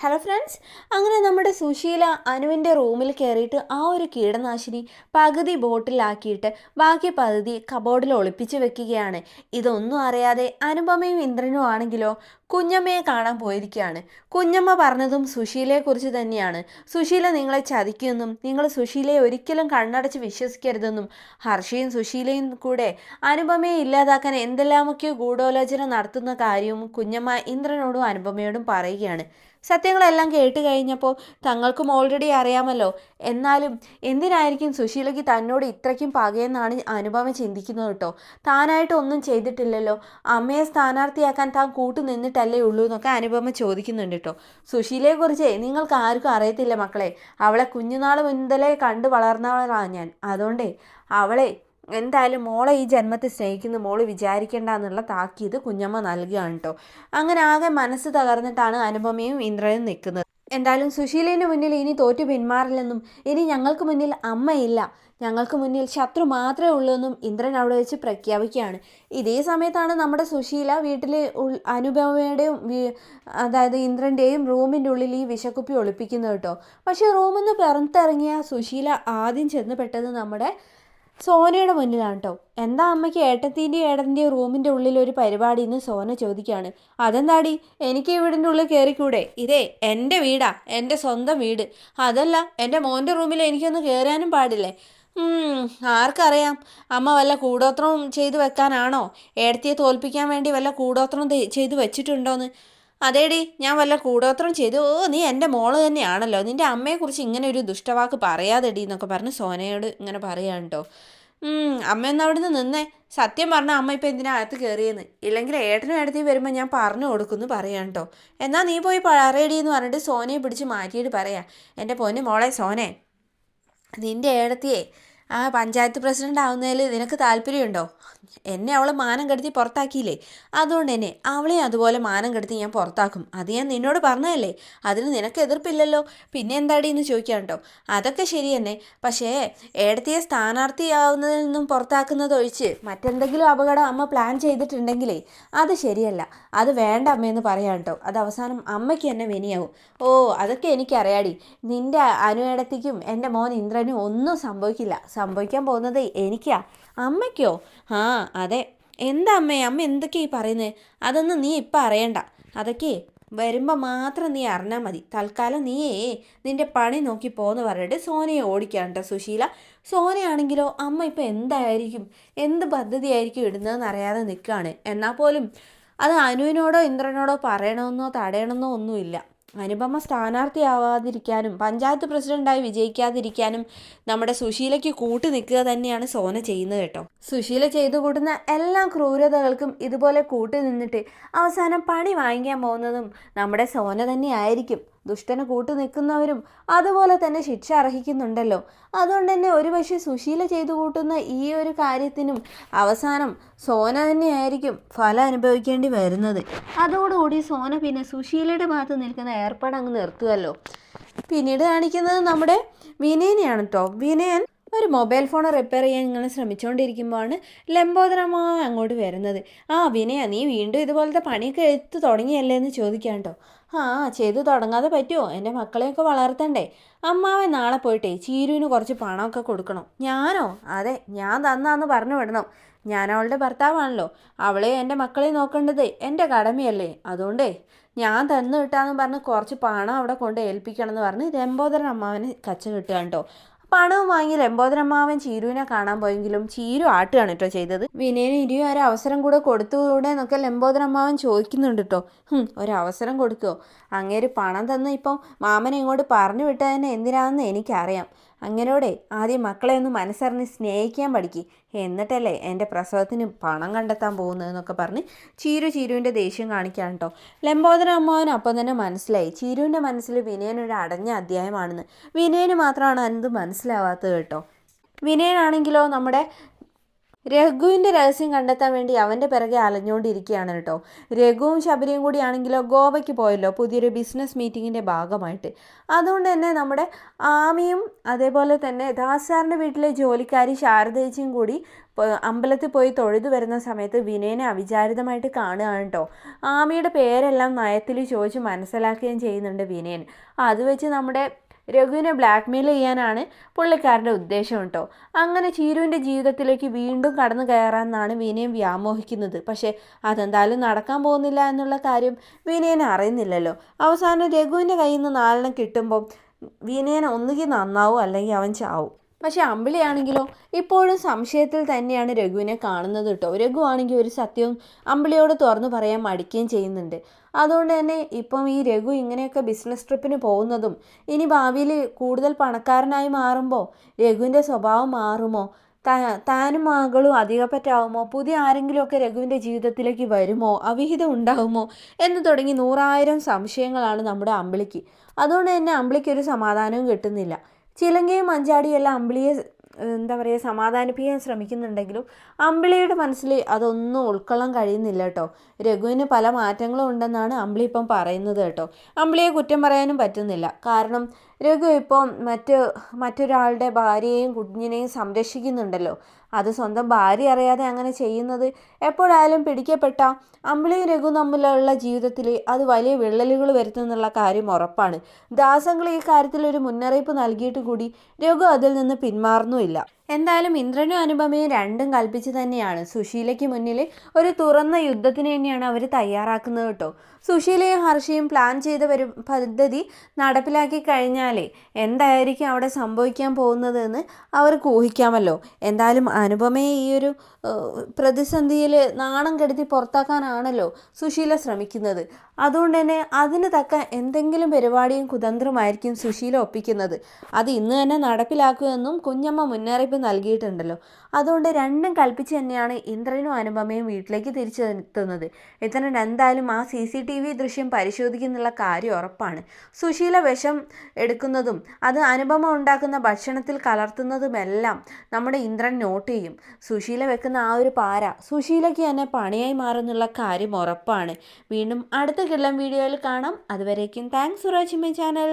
Hello friends അങ്ങനെ നമ്മുടെ സുശീല അനുവിന്റെ റൂമിൽ കയറിയിട്ട് ആ ഒരു കീടനാശിനി പകുതി ബോട്ടിലാക്കിയിട്ട് ബാക്കി പകുതി കബോർഡിൽ ഒളിപ്പിച്ച് വെക്കുകയാണ്. ഇതൊന്നും അറിയാതെ അനുപമയും ഇന്ദ്രനും ആണെങ്കിലോ കുഞ്ഞമ്മയെ കാണാൻ പോയിരിക്കുകയാണ്. കുഞ്ഞമ്മ പറഞ്ഞതും സുശീലയെക്കുറിച്ച് തന്നെയാണ്. സുശീല നിങ്ങളെ ചതിക്കുമെന്നും നിങ്ങൾ സുശീലയെ ഒരിക്കലും കണ്ണടച്ച് വിശ്വസിക്കരുതെന്നും ഹർഷയും സുശീലയും കൂടെ അനുപമയെ ഇല്ലാതാക്കാൻ എന്തെല്ലാമൊക്കെയോ ഗൂഢാലോചന നടത്തുന്ന കാര്യവും കുഞ്ഞമ്മ ഇന്ദ്രനോടും അനുപമയോടും പറയുകയാണ്. സത്യങ്ങളെല്ലാം കേട്ട് കഴിഞ്ഞപ്പോൾ തങ്ങൾക്കും ഓൾറെഡി അറിയാമല്ലോ. എന്നാലും എന്തിനായിരിക്കും സുശീലയ്ക്ക് തന്നോട് ഇത്രയ്ക്കും പകയെന്നാണ് അനുപമ ചിന്തിക്കുന്നത് കേട്ടോ. താനായിട്ട് ഒന്നും ചെയ്തിട്ടില്ലല്ലോ. അമ്മയെ സ്ഥാനാർത്ഥിയാക്കാൻ താൻ കൂട്ടു നിന്നിട്ടല്ലേ ഉള്ളൂ എന്നൊക്കെ അനുപമ ചോദിക്കുന്നുണ്ട് കേട്ടോ. സുശീലയെക്കുറിച്ച് നിങ്ങൾക്ക് ആർക്കും അറിയത്തില്ല മക്കളെ. അവളെ കുഞ്ഞുനാൾ മുതലേ കണ്ടു വളർന്നവളാണ് ഞാൻ. അതുകൊണ്ടേ അവളെ എന്തായാലും മോളെ ഈ ജന്മത്തിൽ സ്നേഹിക്കുന്ന മോൾ വിചാരിക്കേണ്ട എന്നുള്ള താക്കീത് കുഞ്ഞമ്മ നൽകുകയാണ് കേട്ടോ അങ്ങനെ ആകെ മനസ്സ് തകർന്നിട്ടാണ് അനുപമയും ഇന്ദ്രനും നിൽക്കുന്നത്. എന്തായാലും സുശീലിന് മുന്നിൽ ഇനി തോറ്റു പിന്മാറില്ലെന്നും ഇനി ഞങ്ങൾക്ക് മുന്നിൽ അമ്മയില്ല. ഞങ്ങൾക്ക് മുന്നിൽ ശത്രു മാത്രമേ ഉള്ളൂ എന്നും ഇന്ദ്രൻ അവിടെ വെച്ച് പ്രഖ്യാപിക്കുകയാണ്. ഇതേ സമയത്താണ് നമ്മുടെ സുശീല വീട്ടിൽ അനുപമയുടെയും അതായത് ഇന്ദ്രന്റെയും റൂമിന്റെ ഉള്ളിൽ ഈ വിഷക്കുപ്പി ഒളിപ്പിക്കുന്നത് കേട്ടോ പക്ഷേ റൂമിൽ നിന്ന് പുറത്തിറങ്ങിയ സുശീല ആദ്യം ചെന്ന് പെട്ടത് നമ്മുടെ സോനയുടെ മുന്നിലാണ് കേട്ടോ എന്താ അമ്മയ്ക്ക് ഏട്ടത്തിന്റെയും ഏടത്തിന്റെയും റൂമിന്റെ ഉള്ളിൽ ഒരു പരിപാടി എന്ന് സോന ചോദിക്കുകയാണ് അതെന്താടി? എനിക്ക് വീടിന്റെ ഉള്ളിൽ കയറിക്കൂടെ ഇതേ എന്റെ വീടാ. എന്റെ സ്വന്തം വീട്. അതല്ല എന്റെ മോന്റെ റൂമിൽ എനിക്കൊന്ന് കയറാനും പാടില്ലേ? ആർക്കറിയാം. അമ്മ വല്ല കൂടോത്രവും ചെയ്തു വെക്കാനാണോ? ഏടത്തിയെ തോൽപ്പിക്കാൻ വേണ്ടി വല്ല കൂടോത്രവും ചെയ്തു വെച്ചിട്ടുണ്ടോന്ന്? അതേടി ഞാൻ വല്ല കൂടോത്രം ചെയ്തു. ഓ നീ എന്റെ മോൾ തന്നെയാണല്ലോ. നിന്റെ അമ്മയെക്കുറിച്ച് ഇങ്ങനെ ഒരു ദുഷ്ടവാക്ക് പറയാതെടി എന്നൊക്കെ പറഞ്ഞ് സോനയോട് ഇങ്ങനെ പറയാൻ കേട്ടോ അവിടെ അവിടുന്ന് നിന്നേ? സത്യം പറഞ്ഞാൽ അമ്മ ഇപ്പം എന്തിനാ അകത്ത് കയറിയെന്ന് ഇല്ലെങ്കിൽ ഏട്ടനും ഏട്ടത്തി വരുമ്പോൾ ഞാൻ പറഞ്ഞു കൊടുക്കുന്നു പറയാം കേട്ടോ എന്നാൽ നീ പോയി പറയടി എന്ന് പറഞ്ഞിട്ട് സോനയെ പിടിച്ച് മാറ്റിയിട്ട് പറയാം. എന്റെ പൊന്നു മോളെ സോനെ. നിന്റെ ഏടത്തിയെ ആ പഞ്ചായത്ത് പ്രസിഡന്റ് ആവുന്നതിൽ നിനക്ക് താല്പര്യമുണ്ടോ? എന്നെ അവൾ മാനം കെടുത്തി പുറത്താക്കിയില്ലേ? അതുകൊണ്ട് തന്നെ അവളെ അതുപോലെ മാനം കെടുത്തി ഞാൻ പുറത്താക്കും. അത് ഞാൻ നിന്നോട് പറഞ്ഞതല്ലേ? അതിന് നിനക്ക് എതിർപ്പില്ലല്ലോ? പിന്നെ എന്താടി എന്ന് ചോദിക്കാം കേട്ടോ അതൊക്കെ ശരി തന്നെ പക്ഷേ ഏടത്തിയെ സ്ഥാനാർത്ഥിയാവുന്നതിൽ നിന്നും പുറത്താക്കുന്നതൊഴിച്ച് മറ്റെന്തെങ്കിലും അപകടം അമ്മ പ്ലാൻ ചെയ്തിട്ടുണ്ടെങ്കിലേ അത് ശരിയല്ല. അത് വേണ്ട അമ്മയെന്ന് പറയാം കേട്ടോ അത് അവസാനം അമ്മയ്ക്ക് തന്നെ വിനിയാവും. ഓ അതൊക്കെ എനിക്കറിയാടി. നിന്റെ അനുവേടത്തിക്കും എന്റെ മോൻ ഇന്ദ്രനും ഒന്നും സംഭവിക്കില്ല. സംഭവിക്കാൻ പോകുന്നത് എനിക്കാ. അമ്മയ്ക്കോ? ആ അതെ. എന്താ അമ്മേ? അമ്മ എന്തൊക്കെയാ ഈ പറയുന്നത് അതൊന്നും നീ ഇപ്പം അറിയണ്ട. അതൊക്കെ വരുമ്പോൾ മാത്രം നീ അറിഞ്ഞാൽ മതി. തൽക്കാലം നീയേ നിന്റെ പണി നോക്കി പോന്ന് പറഞ്ഞിട്ട് സോനയെ ഓടിക്കാൻ കേട്ടോ സുശീല. സോനയാണെങ്കിലോ അമ്മ ഇപ്പം എന്തായിരിക്കും? എന്ത് പദ്ധതിയായിരിക്കും ഇടുന്നതെന്ന് അറിയാതെ നിൽക്കുകയാണ് എന്നാൽ പോലും അത് അനുവിനോടോ ഇന്ദ്രനോടോ പറയണമെന്നോ തടയണമെന്നോ ഒന്നുമില്ല. അനുപമ സ്ഥാനാർത്ഥിയാവാതിരിക്കാനും പഞ്ചായത്ത് പ്രസിഡന്റായി വിജയിക്കാതിരിക്കാനും നമ്മുടെ സുശീലയ്ക്ക് കൂട്ടു നിൽക്കുക തന്നെയാണ് സോന ചെയ്യുന്നത് കേട്ടോ. സുശീല ചെയ്തു കൂട്ടുന്ന എല്ലാ ക്രൂരതകൾക്കും ഇതുപോലെ കൂട്ടു നിന്നിട്ട് അവസാനം പണി വാങ്ങിക്കാൻ പോകുന്നതും നമ്മുടെ സോന തന്നെയായിരിക്കും ദുഷ്ടന് കൂട്ടു നിൽക്കുന്നവരും അതുപോലെ തന്നെ ശിക്ഷ അർഹിക്കുന്നുണ്ടല്ലോ. അതുകൊണ്ട് തന്നെ ഒരുപക്ഷെ സുശീല ചെയ്തു കൂട്ടുന്ന ഈ ഒരു കാര്യത്തിനും അവസാനം സോന തന്നെയായിരിക്കും ഫലം അനുഭവിക്കേണ്ടി വരുന്നത്. അതോടുകൂടി സോന പിന്നെ സുശീലയുടെ ഭാഗത്ത് നിൽക്കുന്ന ഏർപ്പാട് അങ്ങ് നിർത്തുമല്ലോ പിന്നീട് കാണിക്കുന്നത് നമ്മുടെ വിനയനെയാണ് കേട്ടോ വിനയൻ ഒരു മൊബൈൽ ഫോൺ റിപ്പയർ ചെയ്യാൻ ഇങ്ങനെ ശ്രമിച്ചുകൊണ്ടിരിക്കുമ്പോഴാണ് ലംബോദരമായി അങ്ങോട്ട് വരുന്നത്. ആ വിനയ നീ വീണ്ടും ഇതുപോലത്തെ പണിയൊക്കെ എടുത്തു തുടങ്ങിയല്ലേ എന്ന് ചോദിക്കാം കേട്ടോ. ആ ചെയ്തു തുടങ്ങാതെ പറ്റുമോ എന്റെ മക്കളെയൊക്കെ വളർത്തണ്ടേ. അമ്മാവൻ നാളെ പോയിട്ടേ ചീരുവിന് കുറച്ച് പണമൊക്കെ കൊടുക്കണം. ഞാനോ? അതെ ഞാൻ തന്നാന്ന് പറഞ്ഞു വിടണം. ഞാൻ അവളുടെ ഭർത്താവാണല്ലോ. അവളെ എന്റെ മക്കളെ നോക്കേണ്ടത് എന്റെ കടമയല്ലേ? അതുകൊണ്ടേ ഞാൻ തന്നു കിട്ടാന്ന് പറഞ്ഞ് കുറച്ച് പണം അവിടെ കൊണ്ട് ഏൽപ്പിക്കണം എന്ന് പറഞ്ഞ് രംബോധരൻ അമ്മാവന് കച്ച കിട്ടുക കേട്ടോ. പണവും വാങ്ങി ലംബോദരമ്മാവൻ ചീരുവിനെ കാണാൻ പോയെങ്കിലും ചീരു ആട്ടുകയാണ് കേട്ടോ ചെയ്തത്. വിനയന് ഇനിയും ഒരു അവസരം കൂടെ കൊടുത്തുകൂടെ എന്നൊക്കെ ലംബോദരമ്മാവൻ ചോദിക്കുന്നുണ്ട് കേട്ടോ ഒരവസരം കൊടുക്കുമോ അങ്ങേര് പണം തന്ന് ഇപ്പം മാമനെ ഇങ്ങോട്ട് പറഞ്ഞു വിട്ടതന്നെ എന്തിനാണെന്ന് എനിക്കറിയാം. അങ്ങനോടെ ആദ്യം മക്കളെ ഒന്ന് മനസ്സറിഞ്ഞ് സ്നേഹിക്കാൻ പഠിക്കുക എന്നിട്ടല്ലേ എന്റെ പ്രസവത്തിന് പണം കണ്ടെത്താൻ പോകുന്നതെന്നൊക്കെ പറഞ്ഞ് ചീരു ചീരുവിന്റെ ദേഷ്യം കാണിക്കാൻ കേട്ടോ ലംബോദരൻ അമ്മാവൻ അപ്പം തന്നെ മനസ്സിലായി. ചീരുവിന്റെ മനസ്സിൽ വിനയനൊരു അടഞ്ഞ അധ്യായമാണെന്ന്. വിനയന് മാത്രമാണ് അത് മനസ്സിലാവാത്തത് കേട്ടോ. വിനയനാണെങ്കിലോ നമ്മുടെ രഘുവിന്റെ രഹസ്യം കണ്ടെത്താൻ വേണ്ടി അവന്റെ പിറകെ അലഞ്ഞുകൊണ്ടിരിക്കുകയാണ് കേട്ടോ. രഘുവും ശബരിയും കൂടിയാണെങ്കിലോ ഗോവയ്ക്ക് പോയല്ലോ പുതിയൊരു ബിസിനസ് മീറ്റിങ്ങിന്റെ ഭാഗമായിട്ട്. അതുകൊണ്ട് തന്നെ നമ്മുടെ ആമിയും അതേപോലെ തന്നെ ദാസ് സാറിന്റെ വീട്ടിലെ ജോലിക്കാരി ശാരദേച്ചിയും കൂടി അമ്പലത്തിൽ പോയി തൊഴുതു വരുന്ന സമയത്ത് വിനയനെ അവിചാരിതമായിട്ട് കാണുകയാണ് കേട്ടോ. ആമിയുടെ പേരെല്ലാം നയത്തിൽ ചോദിച്ച് മനസ്സിലാക്കുകയും ചെയ്യുന്നുണ്ട് വിനയൻ. അത് വെച്ച് നമ്മുടെ രഘുവിനെ ബ്ലാക്ക്മെയിൽ ചെയ്യാനാണ് പുള്ളിക്കാരന്റെ ഉദ്ദേശം കേട്ടോ അങ്ങനെ ചീരുവിന്റെ ജീവിതത്തിലേക്ക് വീണ്ടും കടന്നു കയറാമെന്നാണ് വിനയം വ്യാമോഹിക്കുന്നത്. പക്ഷേ അതെന്തായാലും നടക്കാൻ പോകുന്നില്ല എന്നുള്ള കാര്യം വിനയനെ അറിയുന്നില്ലല്ലോ. അവസാനം രഘുവിന്റെ കയ്യിൽ നിന്ന് നാലെണ്ണം കിട്ടുമ്പോൾ വിനയൻ ഒന്നുകിൽ നന്നാവും അല്ലെങ്കിൽ അവൻ ചാവും. പക്ഷെ അമ്പിളിയാണെങ്കിലോ ഇപ്പോഴും സംശയത്തിൽ തന്നെയാണ് രഘുവിനെ കാണുന്നത് കേട്ടോ. രഘു ആണെങ്കിൽ ഒരു സത്യവും അമ്പിളിയോട് തുറന്നു പറയാൻ മടിക്കുകയും ചെയ്യുന്നുണ്ട്. അതുകൊണ്ട് തന്നെ ഇപ്പം ഈ രഘു ഇങ്ങനെയൊക്കെ ബിസിനസ് ട്രിപ്പിന് പോകുന്നതും ഇനി ഭാവിയിൽ കൂടുതൽ പണക്കാരനായി മാറുമ്പോൾ രഘുവിന്റെ സ്വഭാവം മാറുമോ? താനും മകളും അധികപ്പറ്റാവുമോ? പുതിയ ആരെങ്കിലുമൊക്കെ രഘുവിന്റെ ജീവിതത്തിലേക്ക് വരുമോ? അവിഹിതം ഉണ്ടാകുമോ എന്ന് തുടങ്ങി നൂറായിരം സംശയങ്ങളാണ് നമ്മുടെ അമ്പിളിക്ക്. അതുകൊണ്ട് തന്നെ അമ്പിളിക്ക് ഒരു സമാധാനവും കിട്ടുന്നില്ല. ചിലങ്കയും മഞ്ചാടിയെല്ലാം അമ്പിളിയെ എന്താ പറയുക സമാധാനിപ്പിക്കാൻ ശ്രമിക്കുന്നുണ്ടെങ്കിലും അമ്പിളിയുടെ മനസ്സിൽ അതൊന്നും ഉൾക്കൊള്ളാൻ കഴിയുന്നില്ല കേട്ടോ. രഘുവിന് പല മാറ്റങ്ങളും ഉണ്ടെന്നാണ് അമ്പിളി ഇപ്പം പറയുന്നത് കേട്ടോ. അമ്പിളിയെ കുറ്റം പറയാനും പറ്റുന്നില്ല. കാരണം രഘു ഇപ്പം മറ്റ് മറ്റൊരാളുടെ ഭാര്യയെയും കുഞ്ഞിനെയും സംരക്ഷിക്കുന്നുണ്ടല്ലോ. അത് സ്വന്തം ഭാര്യ അറിയാതെ അങ്ങനെ ചെയ്യുന്നത് എപ്പോഴായാലും പിടിക്കപ്പെട്ട അമ്പിളിയും രഘു തമ്മിലുള്ള ജീവിതത്തിൽ അത് വലിയ വിള്ളലുകൾ വരുത്തുന്നുള്ള കാര്യം ഉറപ്പാണ്. ദാസങ്ങൾ ഈ കാര്യത്തിൽ ഒരു മുന്നറിയിപ്പ് നൽകിയിട്ട് കൂടി രഘു അതിൽ നിന്ന് പിന്മാറുന്നുമില്ല. എന്തായാലും ഇന്ദ്രനും അനുപമയും രണ്ടും കൽപ്പിച്ച് തന്നെയാണ് സുശീലയ്ക്ക് മുന്നിൽ ഒരു തുറന്ന യുദ്ധത്തിന് തന്നെയാണ് അവർ തയ്യാറാക്കുന്നത് കേട്ടോ. സുശീലയും ഹർഷയും പ്ലാൻ ചെയ്ത ഒരു പദ്ധതി നടപ്പിലാക്കി കഴിഞ്ഞാലേ എന്തായിരിക്കും അവിടെ സംഭവിക്കാൻ പോകുന്നതെന്ന് അവർക്ക് ഊഹിക്കാമല്ലോ. എന്തായാലും അനുപമയെ ഈ ഒരു പ്രതിസന്ധിയിൽ നാണം കെടുത്തി പുറത്താക്കാനാണല്ലോ സുശീല ശ്രമിക്കുന്നത്. അതുകൊണ്ട് തന്നെ അതിന് തക്ക എന്തെങ്കിലും പരിപാടിയും കുതന്ത്രമായിരിക്കും സുശീല ഒപ്പിക്കുന്നത്. അത് ഇന്ന് തന്നെ നടപ്പിലാക്കുമെന്നും കുഞ്ഞമ്മ മുന്നറിയിപ്പ് നൽകിയിട്ടുണ്ടല്ലോ. അതുകൊണ്ട് രണ്ടും കൽപ്പിച്ച് തന്നെയാണ് ഇന്ദ്രനും അനുപമയും വീട്ടിലേക്ക് തിരിച്ചെത്തുന്നത്. ഇത്തരം എന്തായാലും ആ സി സി ടി വി ദൃശ്യം പരിശോധിക്കുന്നുള്ള കാര്യം ഉറപ്പാണ്. സുശീല വിഷം എടുക്കുന്നതും അത് അനുപമ ഉണ്ടാക്കുന്ന ഭക്ഷണത്തിൽ കലർത്തുന്നതുമെല്ലാം നമ്മുടെ ഇന്ദ്രൻ നോട്ട് ചെയ്യും. സുശീല വെക്കുന്ന ആ ഒരു പാര സുശീലയ്ക്ക് തന്നെ പണിയായി മാറുന്നുള്ള കാര്യം ഉറപ്പാണ്. വീണ്ടും അടുത്ത കിള്ളം വീഡിയോയിൽ കാണാം. അതുവരേക്കും thanks for watching my channel